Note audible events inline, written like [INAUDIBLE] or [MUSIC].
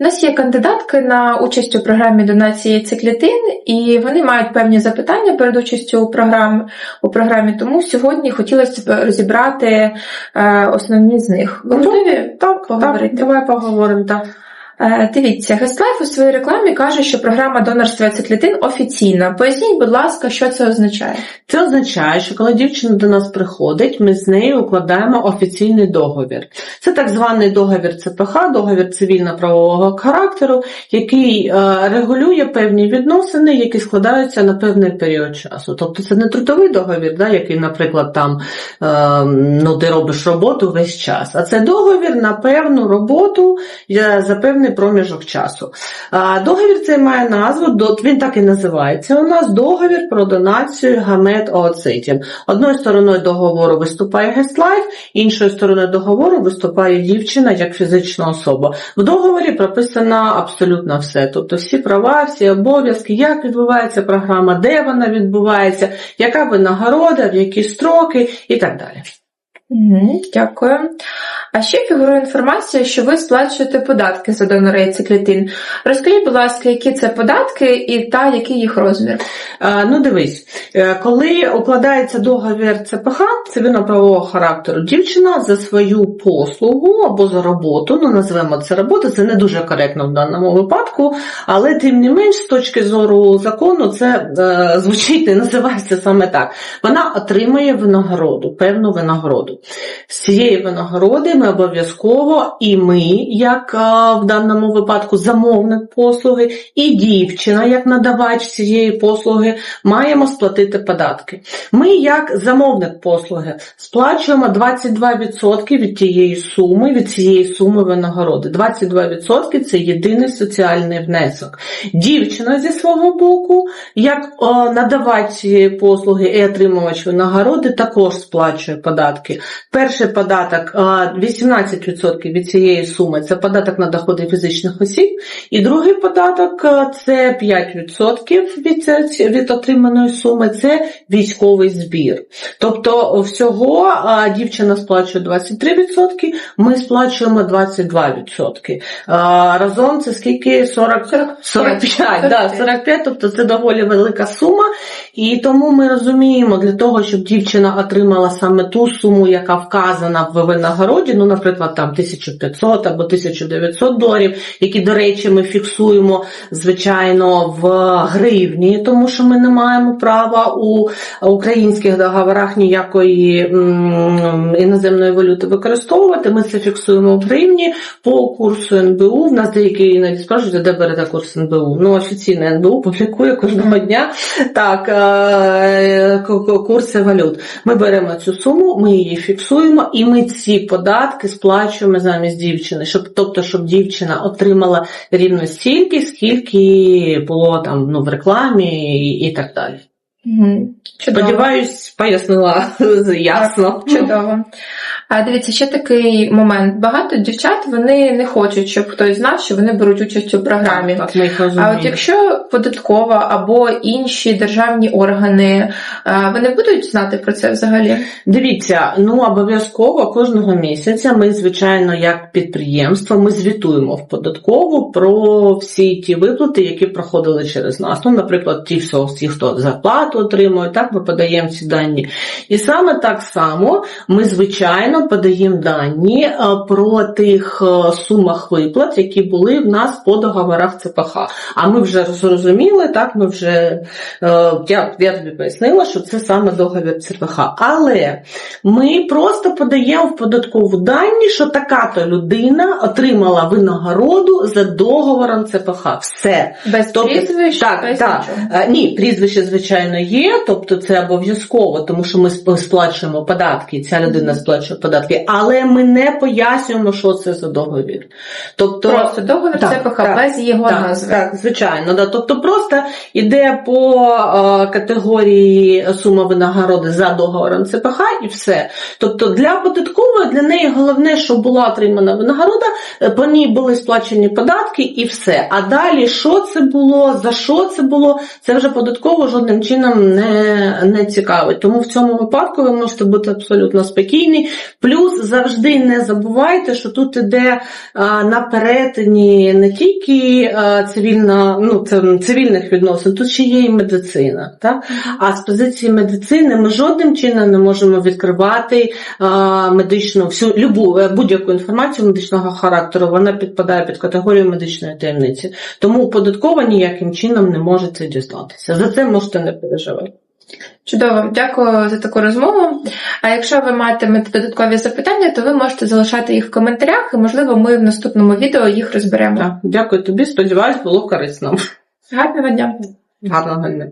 У нас є кандидатки на участь у програмі донації циклітин, і вони мають певні запитання перед участю у програмі, у програмі. Тому сьогодні хотілося б розібрати е, основні з них. Готові Так, поговорити? так, давай поговоримо. Так. Е, Дивіться, Гестлайф у своїй рекламі каже, що програма донорства циклітин офіційна. Поясніть, будь ласка, що це означає? Це означає, що коли дівчина до нас приходить, ми з нею укладаємо офіційний договір. Це так званий договір ЦПХ, договір цивільно-правового характеру, який е, регулює певні відносини, які складаються на певний період часу. Тобто це не трудовий договір, да, який, наприклад, там е, ну, ти робиш роботу весь час, а це договір на певну роботу за певний проміжок часу. Договір цей має назву, він так і називається у нас договір про донацію гамет ooцитів. Одною стороною договору виступає Гестлайф, іншою стороною договору виступає дівчина як фізична особа. В договорі прописано абсолютно все, тобто всі права, всі обов'язки, як відбувається програма, де вона відбувається, яка винагорода, в які строки і так далі. Угу, дякую. А ще фігурує інформація, що ви сплачуєте податки за донори циклітин. Розкажіть, будь ласка, які це податки і та який їх розмір? Е, Ну, дивись, е, коли укладається договір ЦПХ, цивільно-правового характеру, дівчина за свою послугу або за роботу, ну називаємо це робота, це не дуже коректно в даному випадку, але тим не менш, з точки зору закону, це е, звучить не називається саме так. Вона отримує винагороду, певну винагороду. З цієї винагороди ми обов'язково і ми, як е, в даному випадку замовник послуги, і дівчина, як надавач цієї послуги, маємо сплатити податки. Ми, як замовник послуги, сплачуємо 22% від тієї суми, від цієї суми винагороди. 22% це єдиний соціальний внесок. Дівчина зі свого боку, як о, надавач цієї послуги і отримувач винагороди, також сплачує податки. Перший податок 18% від цієї суми це податок на доходи фізичних осіб, і другий податок це 5% від, від отриманої суми, це військовий збір. Тобто всього дівчина сплачує 23%, ми сплачуємо 22%. Разом це скільки? 40, 45, да, 45, тобто це доволі велика сума. І тому ми розуміємо, для того, щоб дівчина отримала саме ту суму, яка вказана в винагороді, ну, наприклад, там 1500 або 1900 доларів, які, до речі, ми фіксуємо, звичайно, в гривні, тому що ми не маємо права у українських договорах ніякої іноземної валюти використовувати. Ми це фіксуємо в гривні по курсу НБУ. В нас деякі іноді спрашують, де берете курс НБУ. Ну, офіційне НБУ публікує кожного дня так, е, ку- курси валют. Ми беремо цю суму, ми її фіксуємо, і ми ці податки сплачуємо замість дівчини. Щоб, тобто, щоб дівчина отримала рівно стільки, скільки було там ну, в рекламі і, і так далі. Угу. Чудово. Сподіваюсь, пояснила [LAUGHS] ясно. Чудово. А дивіться, ще такий момент. Багато дівчат вони не хочуть, щоб хтось знав, що вони беруть участь у програмі. Так, їх А от якщо податкова або інші державні органи, е, вони будуть знати про це взагалі? Дивіться, ну обов'язково кожного місяця ми, звичайно, як підприємство, ми звітуємо в податкову про всі ті виплати, які проходили через нас. Ну, наприклад, ті, все, ті, хто зарплату отримує, так ми подаємо ці дані. І саме так само ми, звичайно, подаємо дані е, про тих е, сумах виплат, які були в нас по договорах ЦПХ. А ми вже зрозуміли, так ми вже е, я, я тобі пояснила, що це саме договір ЦПХ. Але ми просто подаємо в податкову дані, що така-то людина отримала винагороду за договором ЦПХ. Все. Без Тобто, прізвищ, так, без так. нічого. Ні, прізвище, звичайно, є, тобто це обов'язково, тому що ми сплачуємо податки, ця людина сплачує податки, але ми не пояснюємо, що це за договір. Тобто, Просто договір Так, ЦПХ так, без його так, назви. Так, звичайно, да. Тобто просто йде по е, категорії сума винагороди за договором ЦПХ і все. Тобто для податкової для неї головне, щоб була отримана винагорода, е, по ній були сплачені податки і все. А далі що це було, за що це було, це вже податково жодним чином не, не цікавить. Тому в цьому випадку ви можете бути абсолютно спокійні. Плюс завжди не забувайте, що тут іде на перетині не тільки цивільна, ну, цивільних відносин, тут ще є і медицина. Так? А з позиції медицини ми жодним чином не можемо відкривати медичну всю любу е, будь-яку інформацію медичного характеру. Вона підпадає під категорію медичної таємниці. Тому податкова ніяким чином не може це дізнатися. За це можете не переживати. Чудово, дякую за таку розмову. А якщо ви матимете додаткові запитання, то ви можете залишати їх в коментарях, і можливо, ми в наступному відео їх розберемо. Так, дякую тобі. Сподіваюсь, було корисно. Гарного дня! Гарного дня.